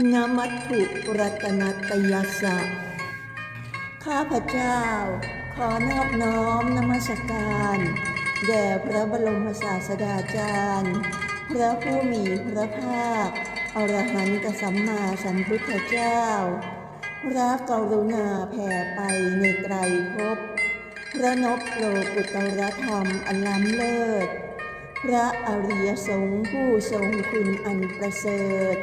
นมัตถุรัตนตยสสะ ข้าพเจ้า ขอนอบน้อมนมัสการ แด่พระบรมศาสดาจารย์ พระผู้มีพระภาค อรหันตสัมมาสัมพุทธเจ้า พระกรุณาแผ่ไปในไตรภพ พระนพโลกุตรธรรมอันล้ำเลิศ พระอริยสงฆ์ผู้ทรงคุณอันประเสริฐ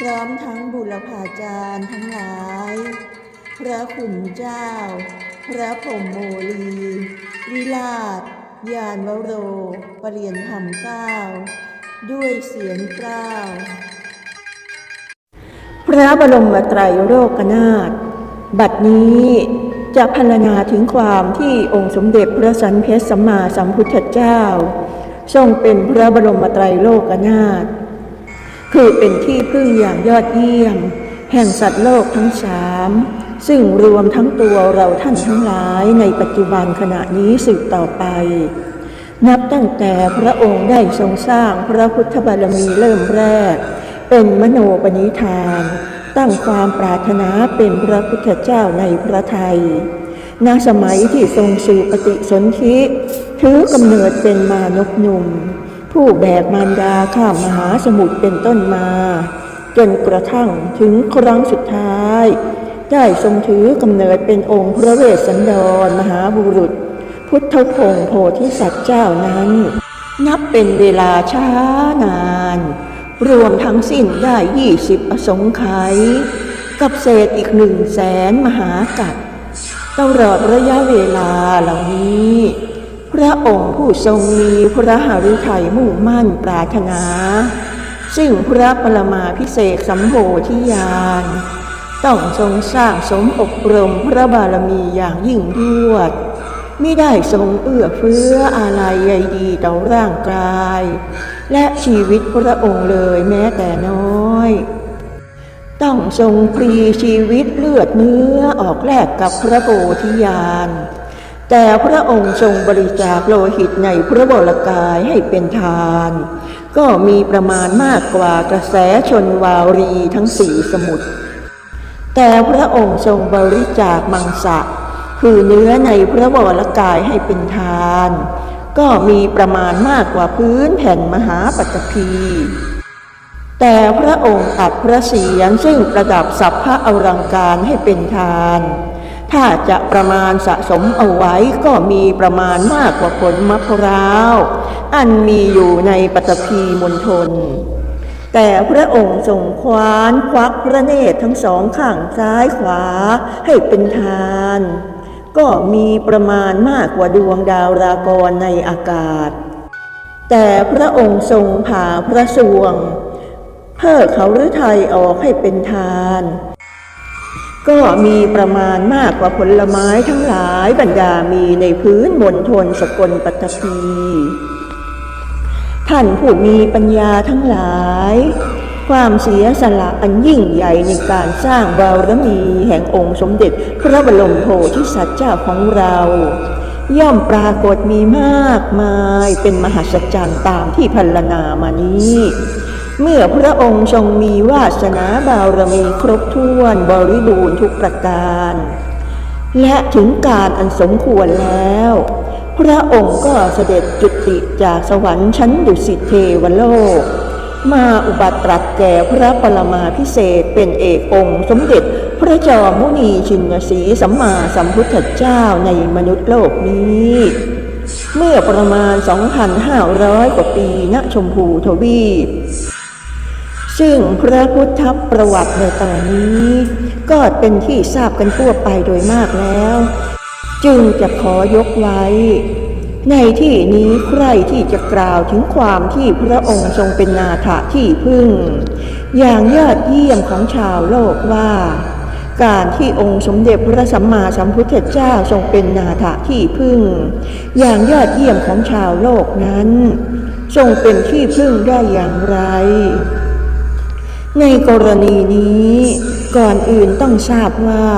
พร้อมทั้งบุรพาจารย์ทั้งหลาย พระขุนเจ้า พระพรหมโมลี วิลาศยานวโรปรเรียนธรรมเก้า ด้วยเสียงเกล้าวพระบรมไตรโลกนาถบัดนี้จะพรรณนาถึงความที่องค์สมเด็จพระสันเพชรสัมมาสัมพุทธเจ้า ทรงเป็นพระบรมไตรโลกนาถ คือเป็นที่พึ่งอย่างยอดเยี่ยม แห่งสัตว์โลกทั้งสามซึ่งรวมทั้งตัวเราท่านทั้งหลายในปัจจุบันขณะนี้สืบต่อไป นับตั้งแต่พระองค์ได้ทรงสร้างพระพุทธบารมีเริ่มแรก เป็นมโนปณิธาน ตั้งความปรารถนาเป็นพระพุทธเจ้าในพระไทยณสมัยที่ทรงสู่ปฏิสนธิถือกำเนิดเป็นมานพหนุ่ม ผู้แบกมารดาข้ามมหาสมุทรเป็นต้นมา จนกระทั่งถึงครั้งสุดท้าย ได้ทรงถือกำเนิดเป็นองค์พระเวสสันดรมหาบุรุษ พุทธพงศ์โพธิสัตว์เจ้านั้น นับเป็นเวลาช้านาน รวมทั้งสิ้นได้ยี่สิบอสงไขยกับเศษอีกหนึ่งแสนมหากัดตลอดระยะเวลาเหล่านี้ พระองค์ผู้ทรงมีพระหฤทัยมุ่งมั่นปรารถนา ซึ่งพระปรมาพิเศษสัมโพธิญาณต้องทรงสร้างสมอบรมพระบารมีอย่างยิ่งยวดไม่ได้ทรงเอื้อเฟื้ออะไรใยดีต่อร่างกาย และชีวิตพระองค์เลยแม้แต่น้อย ต้องทรงพรีชีวิตเลือดเนื้อออกแลกกับพระโพธิญาณ แต่พระองค์ทรงบริจาคโลหิตในพระวรกายให้เป็นทาน ก็มีประมาณมากกว่ากระแสชนวารีทั้งสี่สมุทรแต่พระองค์ทรงบริจาคมังสะ คือเนื้อในพระวรกายให้เป็นทาน ก็มีประมาณมากกว่าพื้นแผ่นมหาปัตภีแต่พระองค์ตัดพระเศียรซึ่งประดับสัพพะอลังการให้เป็นทาน ถ้าจะประมาณสะสมเอาไว้ก็มีประมาณมากกว่าผลมะพร้าว อันมีอยู่ในปัตภีมณฑลแต่พระองค์ทรงควานควักพระเนตรทั้งสองข้างซ้ายขวาให้เป็นทาน ก็มีประมาณมากกว่าดวงดาวรากรในอากาศ แต่พระองค์ทรงผ่าพระสวง เพื่อเขาฤทัยออกให้เป็นทาน ก็มีประมาณมากกว่าผลไม้ทั้งหลายบรรดามีในพื้นมณฑลสกลปัตตภีท่านผู้มีปัญญาทั้งหลาย ความเสียสละอันยิ่งใหญ่ในการสร้างบารมีแห่งองค์สมเด็จพระบรมโพธิสัตว์เจ้าของเรา ย่อมปรากฏมีมากมายเป็นมหัศจรรย์ตามที่พรรณนามานี้ เมื่อพระองค์ทรงมีวาสนาบารมีครบถ้วนบริบูรณ์ทุกประการ และถึงการอันสมควรแล้ว พระองค์ก็เสด็จจุติจากสวรรค์ชั้นดุสิตเทวโลก มาอุบัติตรัสแก่พระปรมาพิเศษเป็นเอกองค์สมเด็จพระจอมมุนีชินสีสัมมาสัมพุทธเจ้าในมนุษย์โลกนี้เมื่อประมาณ 2,500 กว่าปีณชมพูทวีป ซึ่งพระพุทธประวัติในตอนนี้ ก็เป็นที่ทราบกันทั่วไปโดยมากแล้ว จึงจะขอยกไว้ ในที่นี้ใครที่จะกล่าวถึงความที่พระองค์ทรงเป็นนาถะที่พึ่ง อย่างยอดเยี่ยมของชาวโลกว่า การที่องค์สมเด็จพระสัมมาสัมพุทธเจ้าทรงเป็นนาถะที่พึ่ง อย่างยอดเยี่ยมของชาวโลกนั้น ทรงเป็นที่พึ่งได้อย่างไร ในกรณีนี้ก่อนอื่นต้องทราบว่า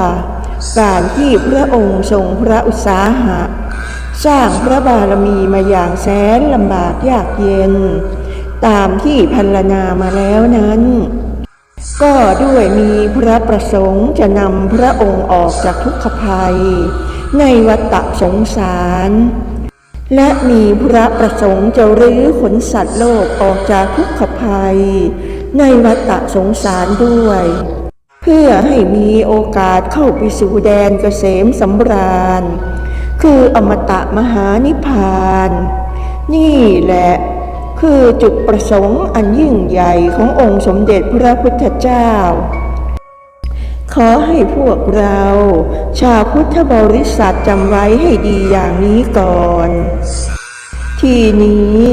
การที่พระองค์ทรงพระอุตสาหะ สร้างพระบารมีมาอย่างแสนลำบากยากเย็น ตามที่พันลนามาแล้วนั้น ก็ด้วยมีพระประสงค์จะนำพระองค์ออกจากทุกขภัย ในวัฏสงสารและมีพระประสงค์จะรื้อขนสัตว์โลกออกจากทุกขภัย ในวัฏสงสารด้วย เพื่อให้มีโอกาสเข้าไปสู่แดนเกษมสำราญ คืออมตะมหานิพพาน นี่แหละคือจุดประสงค์อันยิ่งใหญ่ขององค์สมเด็จพระพุทธเจ้า ขอให้พวกเรา ชาวพุทธบริษัทจำไว้ให้ดีอย่างนี้ก่อน ทีนี้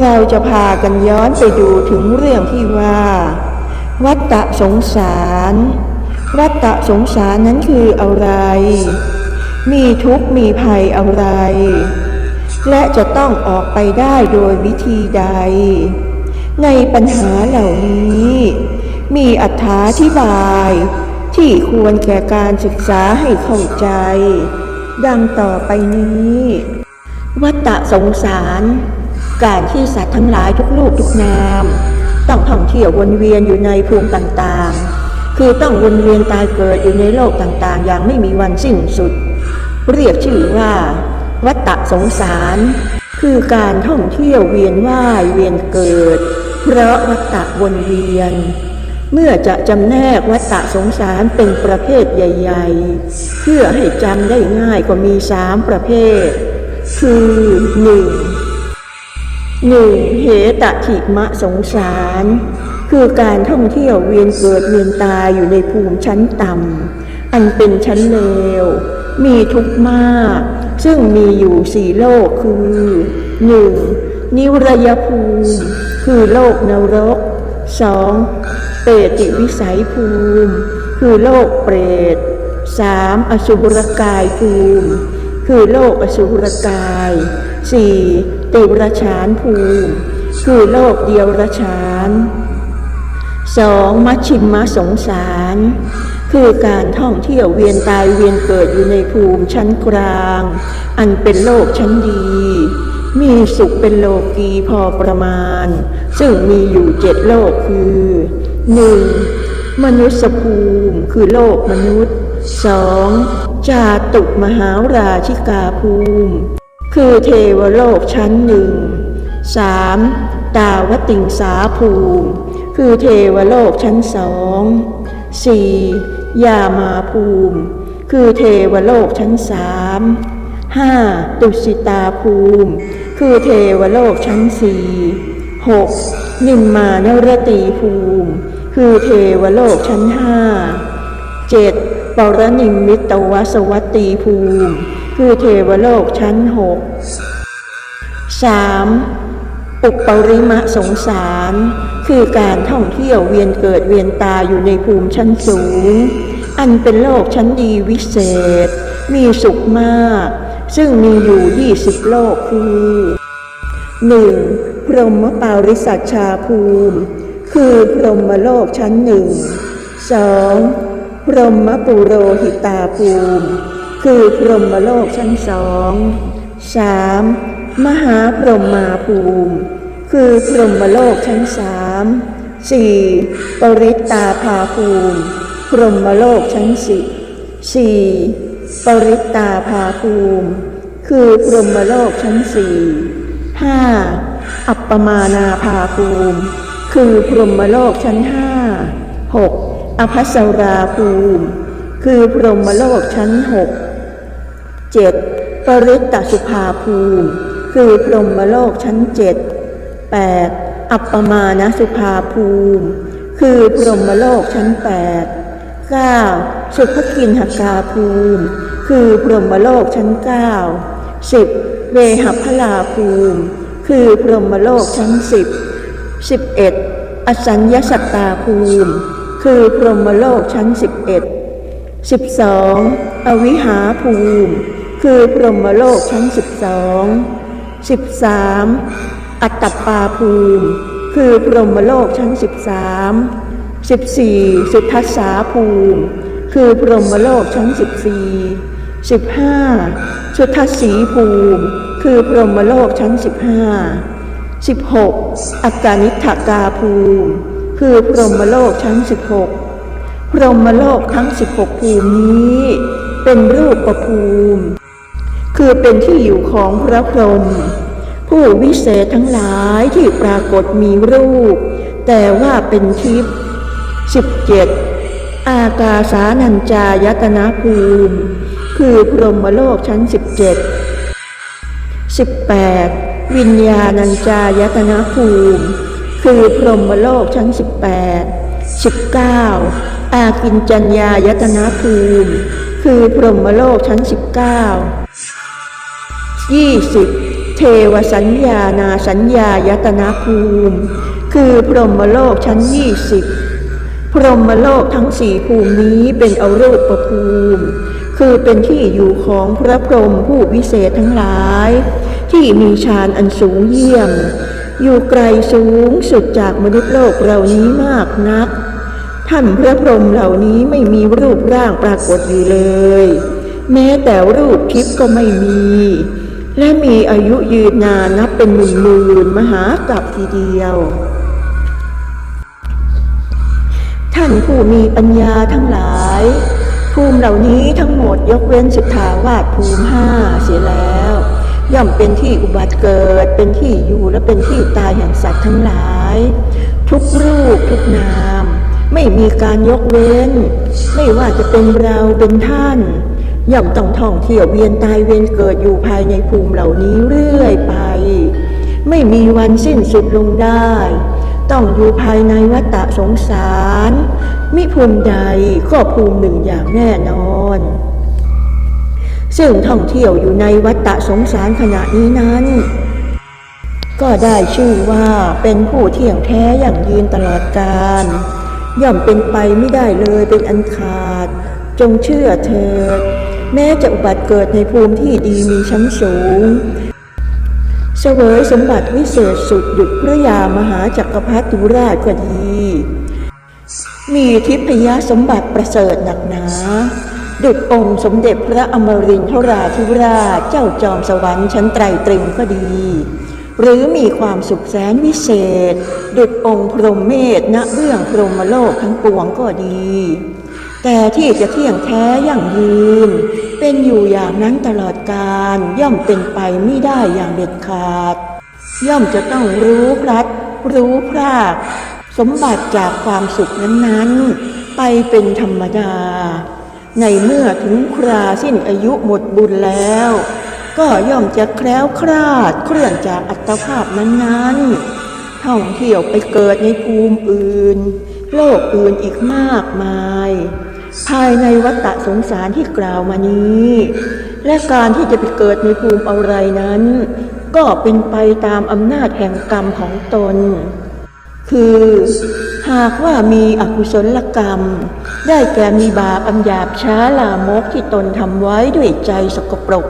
เราจะพากันย้อนไปดูถึงเรื่องที่ว่า วัฏฏะสงสาร วัฏฏะสงสารนั้นคืออะไร มีทุกข์มีภัยอะไร และจะต้องออกไปได้โดยวิธีใด ในปัญหาเหล่านี้ มีอธิบาย ที่ควรแก่การศึกษาให้เข้าใจ ดังต่อไปนี้ วัฏฏะสงสาร การที่สัตว์ทั้งหลายทุกลูกทุกนาม ต้องท่องเที่ยววนเวียนอยู่ในภูมิต่างๆ คือต้องวนเวียนตายเกิดอยู่ในโลกต่างๆ อย่างไม่มีวันสิ้นสุด เรียกชื่อว่า วัฏฏะสงสาร คือการท่องเที่ยวเวียนว่ายเวียนเกิด เพราะวัฏฏะวนเวียนเมื่อจะจำแนกวัฏฏะสงสารเป็นประเภทใหญ่ ๆ เพื่อให้จำได้ง่ายก็มีสามประเภท คือหนึ่งหนึ่งเหตถิมะสงสาร คือการท่องเที่ยวเวียนเกิดเวียนตายอยู่ในภูมิชั้นต่ำ อันเป็นชั้นเลว มีทุกข์มาก ซึ่งมีอยู่สี่โลกคือหนึ่งนิวรยภูมิ คือโลกนรกสองเปรติวิสัยภูมิ คือโลกเปรตสามอสุบรกายภูมิ คือโลกอสุรกาย 4. ติวรชานภูมิ คือโลกเดียวรชาน 2. มัชชิมมสงสาร คือการท่องเที่ยวเวียนตายเวียนเกิดอยู่ในภูมิชั้นกลาง อันเป็นโลกชั้นดี มีสุขเป็นโลกีพอประมาณ ซึ่งมีอยู่เจ็ดโลกคือ 1. มนุษยภูมิ คือโลกมนุษย์ 2. จาตุมหาราชิกาภูมิ คือเทวโลกชั้นหนึ่ง 3. ตาวติงสาภูมิ คือเทวโลกชั้นสอง 4. ยามาภูมิ คือเทวโลกชั้นสาม 5. ตุสิตาภูมิ คือเทวโลกชั้นสี่ 6. นิมมานรตีภูมิ คือเทวโลกชั้นห้าเจ็ด ปรนิมมิตวสวัตตีภูมิ คือเทวโลกชั้นหกสามอุปริมะสงสาร คือการท่องเที่ยวเวียนเกิดเวียนตายอยู่ในภูมิชั้นสูง อันเป็นโลกชั้นดีวิเศษ มีสุขมาก ซึ่งมีอยู่ยี่สิบโลกคือหนึ่งพรหมปาริสัชชาภูมิ คือพรหมโลกชั้นหนึ่งสอง พรหมปุโรหิตาภูมิ คือพรหมโลกชั้นสองสามมหาพรหมาภูมิ คือพรหมโลกชั้นสามสี่ปริตตาภาภูมิ พรหมโลกชั้นสิบสี่ปริตตาภาภูมิ คือพรหมโลกชั้นสี่ห้าอัปปมานาภาภูมิ คือพรหมโลกชั้นห้าหก อภัสราภูมิ คือพรหมโลกชั้นหกเจ็ดปริตตสุภาภูมิ คือพรหมโลกชั้นเจ็ดแปดอัปปมาณสุภาภูมิ คือพรหมโลกชั้นแปดเก้าสุภกินหกาภูมิ คือพรหมโลกชั้นเก้าสิบเวหัพลาภูมิ คือพรหมโลกชั้นสิบสิบเอ็ดอสัญญสัตตาภูมิ คือพรหมโลกชั้นสิบเอ็ดสิบสองอวิหาภูมิ คือพรหมโลกชั้นสิบสองสิบสามอัตตปาภูมิ คือพรหมโลกชั้นสิบสามสิบสี่สุทัสสาภูมิ คือพรหมโลกชั้นสิบสี่สิบห้าสุทัสสีภูมิ คือพรหมโลกชั้นสิบห้าสิบหกอากานิฐกาภูมิ คือพรหมโลกชั้น 16 พรหมโลกทั้ง 16 ภูมินี้ เป็นรูปประภูมิ คือเป็นที่อยู่ของพระพรหมผู้วิเศษทั้งหลายที่ปรากฏมีรูป แต่ว่าเป็นทิพย์17 อากาสานัญจายตนะภูมิ คือพรหมโลกชั้น 17 18 วิญญาณัญจายตนะภูมิ คือพรหมโลกชั้น 18 19 อากินจัญญายตนะภูมิคือพรหมโลกชั้น 19 20 เทวสัญญานาสัญญายตนะภูมิ คือพรหมโลกชั้น 20 พรหมโลกทั้งสี่ภูมินี้เป็นอรูปภูมิ คือเป็นที่อยู่ของพระพรหมผู้วิเศษทั้งหลาย ที่มีฌานอันสูงเยี่ยม อยู่ไกลสูงสุดจากมนุษย์โลกเรานี้มากนัก ท่านพระพรหมเหล่านี้ไม่มีรูปร่างปรากฏอยู่เลย แม้แต่รูปทิพย์ก็ไม่มี และมีอายุยืนนานนับเป็นหมื่นหมื่นๆมหากับทีเดียว ท่านผู้มีปัญญาทั้งหลาย ภูมิเหล่านี้ทั้งหมดยกเว้นสุทธาวาสภูมิห้าเสียแล้ว ย่อมเป็นที่อุบัติเกิด เป็นที่อยู่และเป็นที่ตายแห่งสัตว์ทั้งหลาย ทุกรูปทุกนาม ไม่มีการยกเว้น ไม่ว่าจะเป็นเราเป็นท่าน ย่อมต้องท่องเที่ยวเวียนตายเวียนเกิดอยู่ภายในภูมิเหล่านี้เรื่อยไป ไม่มีวันสิ้นสุดลงได้ ต้องอยู่ภายในวัฏสงสาร มิภูมิใดก็ภูมิหนึ่งอย่างแน่นอน ซึ่งท่องเที่ยวอยู่ในวัฏสงสารขณะนี้นั้น ก็ได้ชื่อว่าเป็นผู้เที่ยงแท้อย่างยืนตลอดกาลย่อมเป็นไปไม่ได้เลยเป็นอันขาด จงเชื่อเถิด แม้จะอุบัติเกิดในภูมิที่ดีมีชั้นสูงเสวยสมบัติวิเศษสุดหยุดพระยามหาจักรพรรดิราชก็ดี มีทิพยสมบัติประเสริฐหนักหนา ดุจองค์สมเด็จพระอมรินทราธิราชเจ้าจอมสวรรค์ชั้นไตรตรึงก็ดี หรือมีความสุขแสนวิเศษ ดุจองค์พรหมเมธณเบื้องพรหมโลกทั้งปวงก็ดี แต่ที่จะเที่ยงแท้อย่างยืน เป็นอยู่อย่างนั้นตลอดกาลย่อมเป็นไปไม่ได้อย่างเด็ดขาด ย่อมจะต้องรู้พลัด รู้พราก สมบัติจากความสุขนั้นๆ ไปเป็นธรรมดา ในเมื่อถึงคราสิ้นอายุหมดบุญแล้ว ก็ย่อมจะแคล้วคลาดเคลื่อนจากอัตภาพนั้นๆท่องเที่ยวไปเกิดในภูมิอื่น โลกอื่นอีกมากมาย ภายในวัฏสงสารที่กล่าวมานี้ และการที่จะไปเกิดในภูมิอะไรนั้น ก็เป็นไปตามอำนาจแห่งกรรมของตน คือ หากว่ามีอกุศลกรรม ได้แก่มีบาปอันหยาบช้าลามกที่ตนทำไว้ด้วยใจสกปรก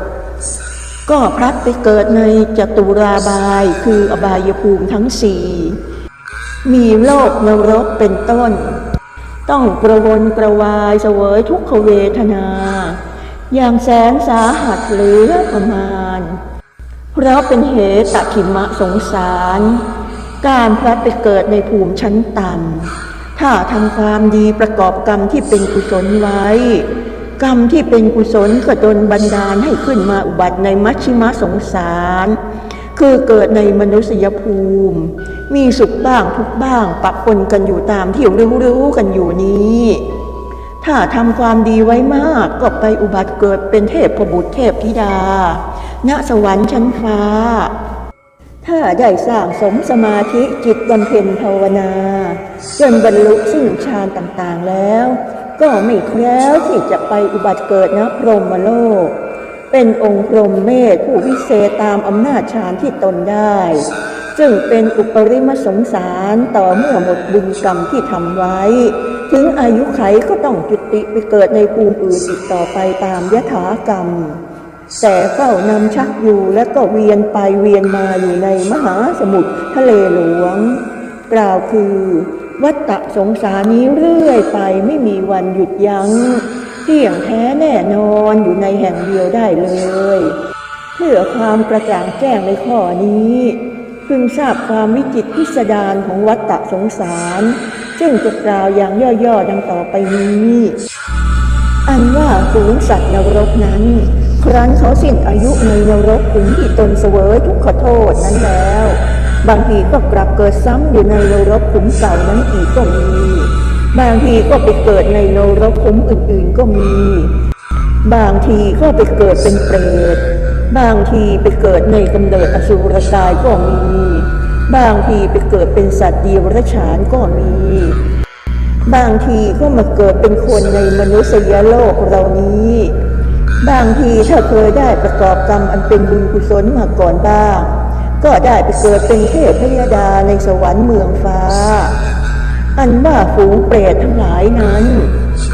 ก็พลัดไปเกิดในจตุราบายคืออบายภูมิทั้งสี่มีโลกนรกเป็นต้น ต้องกระวนกระวายเสวยทุกขเวทนา อย่างแสนสาหัสเหลือประมาณ เพราะเป็นเหตุขิมะสงสาร การพลัดไปเกิดในภูมิชั้นต่ำถ้าทำความดีประกอบกรรมที่เป็นกุศลไว้ กรรมที่เป็นกุศลก็ดลบันดาลให้ขึ้นมาอุบัติในมัชชิมะสงสาร คือเกิดในมนุษยภูมิ มีสุขบ้างทุกข์บ้างปะปนกันอยู่ตามที่รู้ๆกันอยู่นี้ถ้าทำความดีไว้มากก็ไปอุบัติเกิดเป็นเทพพบุตรเทพธิดา ณสวรรค์ชั้นฟ้า ถ้าได้สร้างสมสมาธิจิตบำเพ็ญภาวนา จนบรรลุซึ่งฌานต่างๆแล้ว ก็ไม่แคล้วที่จะไปอุบัติเกิดณพรหมโลก เป็นองค์พรหมเมธผู้วิเศษตามอำนาจฌานที่ตนได้ ซึ่งเป็นอุปริมสงสารต่อเมื่อหมดบุญกรรมที่ทำไว้ ถึงอายุไขก็ต้องจุติไปเกิดในภูมิอื่นอีกต่อไปตามยถากรรม แต่เฝ้านำชักอยู่และก็เวียนไปเวียนมาอยู่ในมหาสมุทรทะเลหลวง กล่าวคือ วัฏสงสารนี้เรื่อยไปไม่มีวันหยุดยัง้งเที่ยงแท้แน่นอนอยู่ในแห่งเดียวได้เลย เพื่อความกระจ่างแจ้งในข้อนี้พึงทราบความวิจิตพิสดารของวัฏฏะสงสาร ซึ่งจะกล่าวอย่างย่อๆดังต่อไปนี้ อันว่าฝูงสัตว์นรกนั้น ครั้นเขาสิ้นอายุในนรกถึงที่ตนเสวยทุกขโทษนั้นแล้ว บางทีก็กลับเกิดซ้ำอยู่ในนรกขุมเก่านั้นอีกก็มี บางทีก็ไปเกิดในนรกขุมอื่นๆก็มี บางทีก็ไปเกิดเป็นเปรตบางทีไปเกิดในกำเนิดอสุรกายก็มี บางทีไปเกิดเป็นสัตว์เดียวรฉานก็มี บางทีก็มาเกิดเป็นคนในมนุษยโลกเรานี้ บางทีถ้าเคยได้ประกอบกรรมอันเป็นบุญกุศลมาก่อนบ้าง ก็ได้ไปเกิดเป็นเทพพยาดาในสวรรค์เมืองฟ้า อันว่าฝูงเปรตทั้งหลายนั้น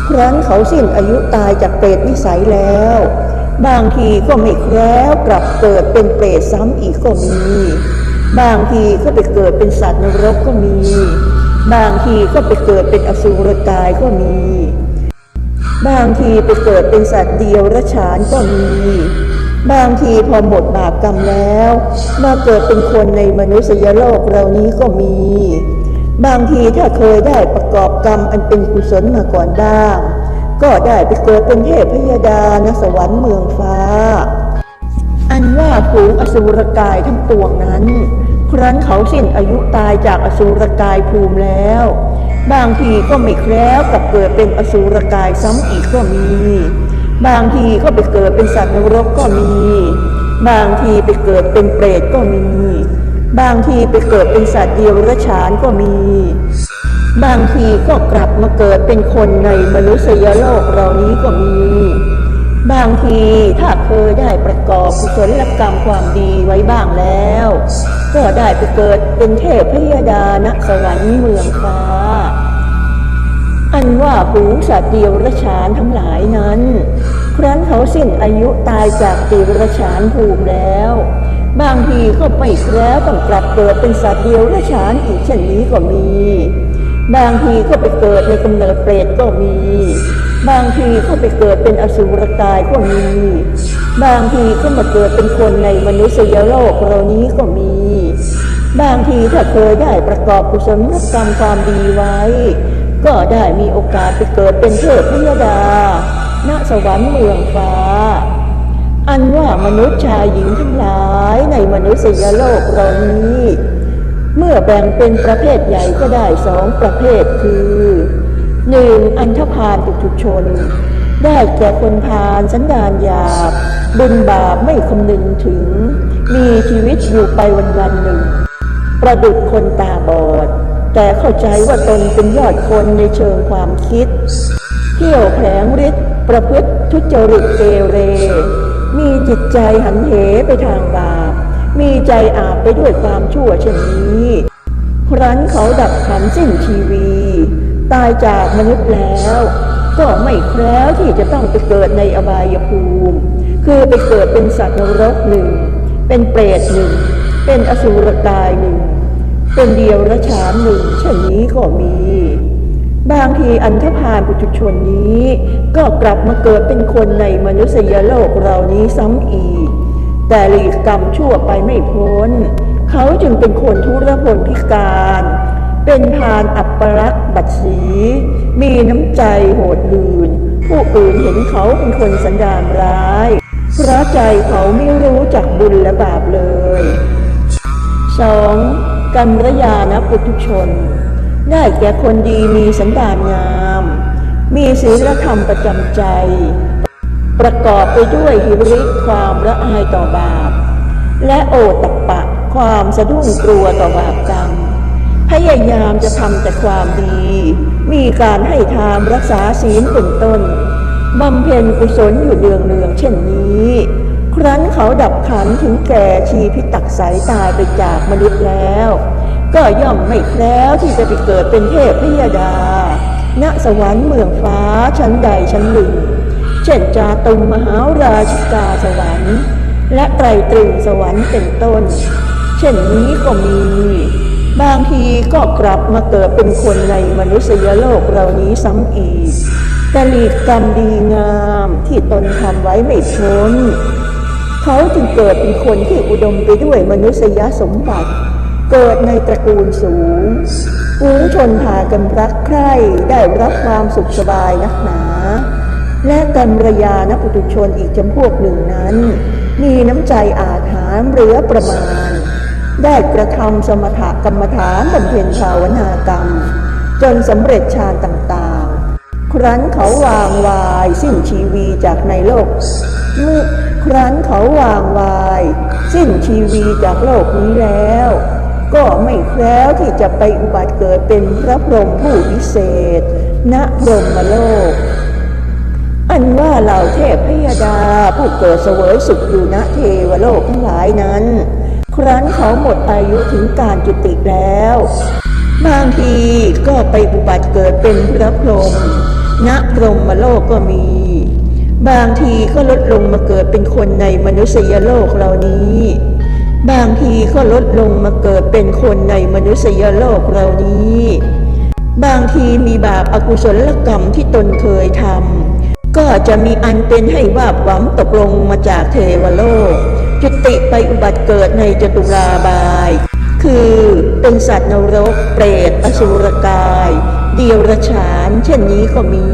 ครั้นเขาสิ้นอายุตายจากเปรตวิสัยแล้ว บางทีก็ไม่แคล้วกลับเกิดเป็นเปรตซ้ำอีกก็มี บางทีก็ไปเกิดเป็นสัตว์นรกก็มี บางทีก็ไปเกิดเป็นอสุรกายก็มี บางทีไปเกิดเป็นสัตว์เดียวรฉานก็มี บางทีพอหมดบาปกรรมแล้ว มาเกิดเป็นคนในมนุษยโลกเรานี้ก็มี บางทีถ้าเคยได้ประกอบกรรมอันเป็นกุศลมาก่อนบ้าง ก็ได้ไปเกิดเป็นเทพพยดาณสวรรค์เมืองฟ้า อันว่าฝูงอสูรกายทั้งปวงนั้น ครั้นเขาสิ้นอายุตายจากอสูรกายภูมิแล้ว บางทีก็ไม่แคล้วกับเกิดเป็นอสูรกายซ้ำอีกก็มี บางทีก็ไปเกิดเป็นสัตว์นรกก็มี บางทีไปเกิดเป็นเปรตก็มี บางทีไปเกิดเป็นสัตว์เดียวรฉานก็มี บางทีก็กลับมาเกิดเป็นคนในมนุษยโลกเรานี้ก็มี บางทีถ้าเคยได้ประกอบกุศลกรรมความดีไว้บ้างแล้ว ก็ได้ไปเกิดเป็นเทพพยดาณสวรรค์เมืองฟ้า อันว่าฝูงสัตว์เดียวรฉานทั้งหลายนั้น ครั้นเขาสิ้นอายุตายจากเดียวรฉานภูมิแล้ว บางทีก็ไปแล้วต้องกลับเกิดเป็นสัตว์เดียวรฉานอีกเช่นนี้ก็มี บางทีก็ไปเกิดในกำเนิดเปรตก็มี บางทีก็ไปเกิดเป็นอสุรกายก็มี บางทีก็มาเกิดเป็นคนในมนุษยโลกเรานี้ก็มี บางทีถ้าเคยได้ประกอบกุศลกรรมความดีไว้ ก็ได้มีโอกาสไปเกิดเป็นเทพพยดา ณ สวรรค์เมืองฟ้า อันว่ามนุษย์ชายหญิงทั้งหลายในมนุษยโลกเรานี้ เมื่อแบ่งเป็นประเภทใหญ่ก็ได้สองประเภทคือหนึ่งอันธพาลปุถุชน ได้แก่คนพาลสันดานหยาบ บุญบาปไม่คำนึงถึง มีชีวิตอยู่ไปวันวันหนึ่ง ประดุจคนตาบอด แต่เข้าใจว่าตนเป็นยอดคนในเชิงความคิด เที่ยวแผลงฤทธิ์ประพฤติทุจริตเกเร มีจิตใจหันเหไปทางบาป มีใจอาบไปด้วยความชั่วเช่นนี้ ครั้นเขาดับขันสิ้นชีวี ตายจากมนุษย์แล้ว ก็ไม่แคล้วที่จะต้องไปเกิดในอบายภูมิ คือไปเกิดเป็นสัตว์นรกหนึ่ง เป็นเปรตหนึ่ง เป็นอสูรกายหนึ่ง เป็นเดียวระฉานหนึ่งเช่นนี้ก็มี บางทีอันธพาลปุถุชนนี้ ก็กลับมาเกิดเป็นคนในมนุษยโลกเรานี้ซ้ำอีก แต่หลีกกรรมชั่วไปไม่พ้น เขาจึงเป็นคนทุรพลพิการ เป็นพานอัปรักษ์บัดสี มีน้ำใจโหดหืนผู้อื่นเห็นเขาเป็นคนสันดานร้าย เพราะใจเขาไม่รู้จักบุญและบาปเลยสองกัมรยานปุถุชน ได้แก่คนดีมีสันดานงาม มีศีลธรรมประจำใจ ประกอบไปด้วยหิริความละอายต่อบาป และโอตตัปปะความสะดุ้งกลัวต่อบาปกรรมพยายามจะทำแต่ความดี มีการให้ทานรักษาศีลเป็นต้นบำเพ็ญกุศลอยู่เดืองเนืองเช่นนี้ ครั้นเขาดับขันถึงแก่ชีพิตักสายตายไปจากมนุษย์แล้ว ก็ย่อมไม่แคล้วที่จะไปเกิดเป็นเทพพยดา ณสวรรค์เมืองฟ้าชั้นใดชั้นหนึ่ง เช่นจาตุมมหาราชิกาสวรรค์ และไตรตรึงสวรรค์เป็นต้น เช่นนี้ก็มี บางทีก็กลับมาเกิดเป็นคนในมนุษยโลกเรานี้ซ้ำอีกแต่หลีกกรรมดีงามที่ตนทำไว้ไม่พ้น เขาจึงเกิดเป็นคนที่อุดมไปด้วยมนุษยสมบัติ เกิดในตระกูลสูงฝูงชนพากันรักใคร่ได้รับความสุขสบายนักหนา และกันรยานปุถุชนอีกจำพวกหนึ่งนั้น มีน้ำใจอาถรรพ์เหลือประมาณ ได้กระทำสมถกรรมฐานบำเพ็ญภาวนากรรม จนสำเร็จฌานต่างๆ ครั้นเขาวางวายสิ้นชีวีจากในโลกเมื่อครั้นเขาวางวาย สิ้นชีวีจากโลกนี้แล้ว ก็ไม่แคล้วที่จะไปอุบัติเกิดเป็นพระพรหมผู้วิเศษ ณพรหมโลก อันว่าเหล่าเทพพยาดาผู้เกิดเสวยสุขอยู่ณเทวโลกทั้งหลายนั้น ครั้นเขาหมดอายุถึงการจุติแล้ว บางทีก็ไปอุบัติเกิดเป็นพระพรหมณพรหมโลกก็มี บางทีก็ลดลงมาเกิดเป็นคนในมนุษยโลกเหล่านี้ บางทีก็ลดลงมาเกิดเป็นคนในมนุษยโลกเหล่านี้ บางทีมีบาปอากุศลกรรมที่ตนเคยทำ ก็จะมีอันเป็นให้ว่าบหวังตกลงมาจากเทวโลก จุติไปอุบัติเกิดในจตุราบาย คือเป็นสัตว์นรก เปรตอสุรกาย เดียวรฉาน เช่นนี้ก็มี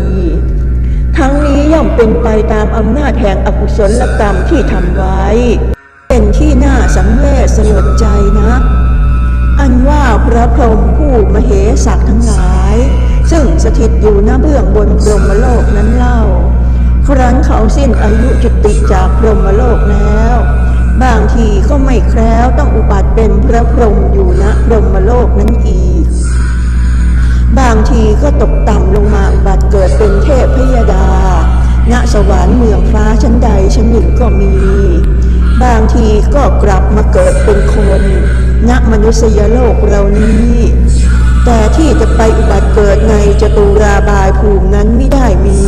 ทั้งนี้ย่อมเป็นไปตามอำนาจแห่งอกุศลกรรมที่ทำไว้ เป็นที่น่าสังเวชสลดใจนะ อันว่าพระพรหมผู้มเหสักทั้งหลาย ซึ่งสถิตอยู่ณเบื้องบนพรหมโลกนั้นเล่า ครั้นเขาสิ้นอายุจุติจากพรหมโลกแล้ว บางทีก็ไม่แคล้วต้องอุบัติเป็นพระพรหมอยู่ณพรหมโลกนั้นอีก บางทีก็ตกต่ำลงมาอุบัติเกิดเป็นเทพพยดา ณสวรรค์เมืองฟ้าชั้นใดชั้นหนึ่งก็มี บางทีก็กลับมาเกิดเป็นคนณมนุษยโลกเรานี้ แต่ที่จะไปอุบัติเกิดในจตุราบายภูมินั้นไม่ได้มี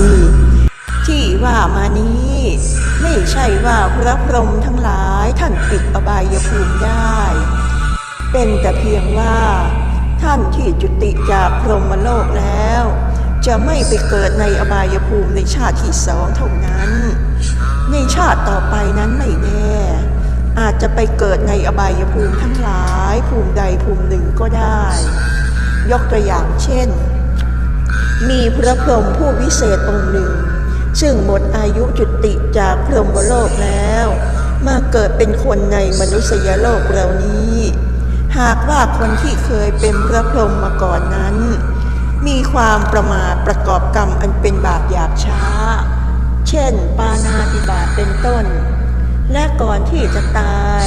ที่ว่ามานี้ ไม่ใช่ว่าพระพรหมทั้งหลายท่านปิดอบายภูมิได้ เป็นแต่เพียงว่าท่านที่จุติจากพรหมโลกแล้ว จะไม่ไปเกิดในอบายภูมิในชาติที่สองเท่านั้น ในชาติต่อไปนั้นไม่แน่อาจจะไปเกิดในอบายภูมิทั้งหลายภูมิใดภูมิหนึ่งก็ได้ ยกตัวอย่างเช่น มีพระพรหมผู้วิเศษองค์หนึ่ง ซึ่งหมดอายุจุติจากพรหมโลกแล้ว มาเกิดเป็นคนในมนุษยโลกเหล่านี้ หากว่าคนที่เคยเป็นพระพรหมมาก่อนนั้น มีความประมาทประกอบกรรมอันเป็นบาปหยาบช้า เช่น ปานาติบาตเป็นต้น และก่อนที่จะตาย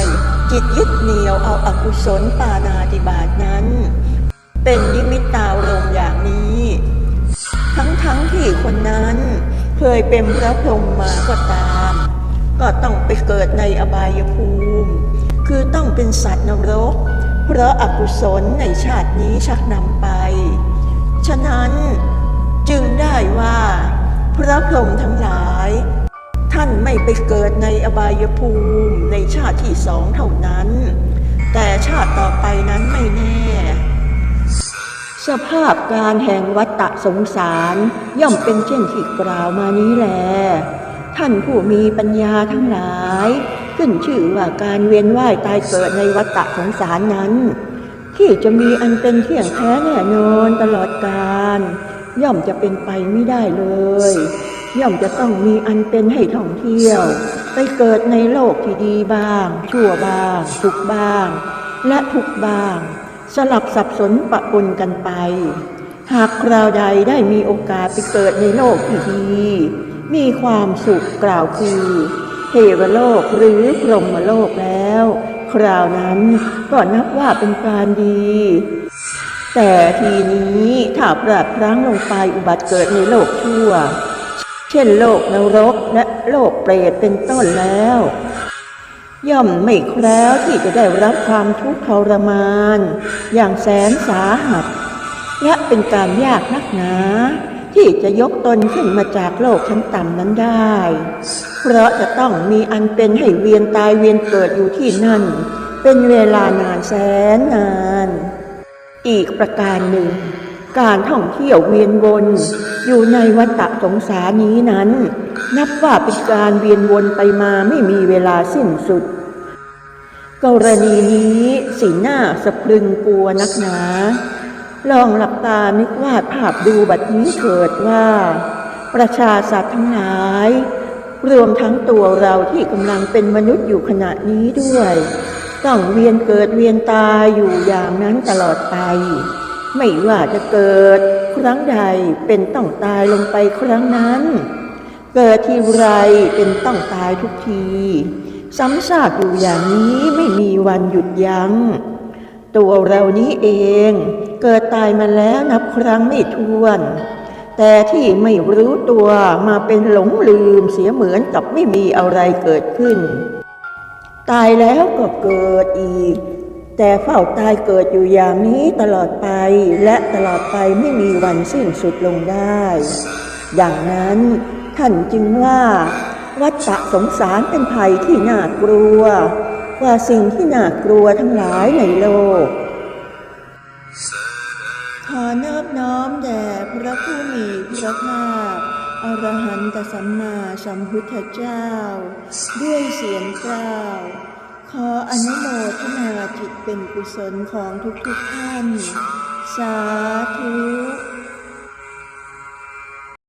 จิตยึดเหนี่ยวเอาอากุศลปานาติบาตนั้น เป็นนิมิตตารมณ์อย่างนี้ ทั้งๆทที่คนนั้นเคยเป็นพระพรหมมาก็ตาม ก็ต้องไปเกิดในอบายภูมิ คือต้องเป็นสัตว์นรก เพราะอากุศลในชาตินี้ชักนำไป ฉะนั้นจึงได้ว่า พระพรหมทั้งหลาย ท่านไม่ไปเกิดในอบายภูมิในชาติที่สองเท่านั้น แต่ชาติต่อไปนั้นไม่แน่ สภาพการแห่งวัฏสงสารย่อมเป็นเช่นที่กล่าวมานี้แล ท่านผู้มีปัญญาทั้งหลาย ขึ้นชื่อว่าการเวียนว่ายตายเกิดในวัฏสงสารนั้น ที่จะมีอันเป็นเที่ยงแท้แน่นอนตลอดกาลย่อมจะเป็นไปไม่ได้เลย ย่อมจะต้องมีอันเป็นให้ท่องเที่ยว ไปเกิดในโลกที่ดีบ้าง ชั่วบ้างสุขบ้าง และทุกบ้าง สลับสับสนปะปนกันไป หากคราวใดได้มีโอกาสไปเกิดในโลกที่ดี มีความสุขกล่าวคือเทวโลกหรือพรหมโลกแล้ว คราวนั้นก็นับว่าเป็นการดี แต่ทีนี้ถ้าพลาดพลั้งลงไปอุบัติเกิดในโลกชั่ว เช่นโลกนรกและโลกเปรตเป็นต้นแล้ว ย่อมไม่แคล้วที่จะได้รับความทุกข์ทรมาน อย่างแสนสาหัส และเป็นการยากนักหนา ที่จะยกตนขึ้นมาจากโลกชั้นต่ำนั้นได้ เพราะจะต้องมีอันเป็นให้เวียนตายเวียนเกิดอยู่ที่นั่น เป็นเวลานานแสนนาน อีกประการหนึ่ง การท่องเที่ยวเวียนวน อยู่ในวัฏสงสารนี้นั้น นับว่าเป็นการเวียนวนไปมาไม่มีเวลาสิ้นสุด กรณีนี้สีหน้าสะพรึงกลัวนักหนา ลองหลับตานึกวาดภาพดูบัดนี้เถิดว่า ประชาสัตว์ทั้งหลาย รวมทั้งตัวเราที่กำลังเป็นมนุษย์อยู่ขณะนี้ด้วย ต้องเวียนเกิดเวียนตายอยู่อย่างนั้นตลอดไป ไม่ว่าจะเกิดครั้งใดเป็นต้องตายลงไปครั้งนั้น เกิดทีไรเป็นต้องตายทุกที ซ้ำซากอยู่อย่างนี้ไม่มีวันหยุดยัง้ง ตัวเรานี้เองเกิดตายมาแล้วนับครั้งไม่ถ้วน แต่ที่ไม่รู้ตัวมาเป็นหลงลืมเสียเหมือนกับไม่มีอะไรเกิดขึ้น ตายแล้วก็เกิดอีก แต่เฝ้าตายเกิดอยู่อย่างนี้ตลอดไปและตลอดไปไม่มีวันสิ้นสุดลงได้ อย่างนั้นท่านจึงว่า วัฏฏะสงสารเป็นภัยที่น่ากลัวกว่าสิ่งที่น่ากลัวทั้งหลายในโลก ขอนอบน้อมแด่พระผู้มีพระภาคอรหันตสัมมาสัมพุทธเจ้า ด้วยเสียงกล่าว ออนุโมทนาจิตเป็นกุศลของทุกๆท่าน สาธุ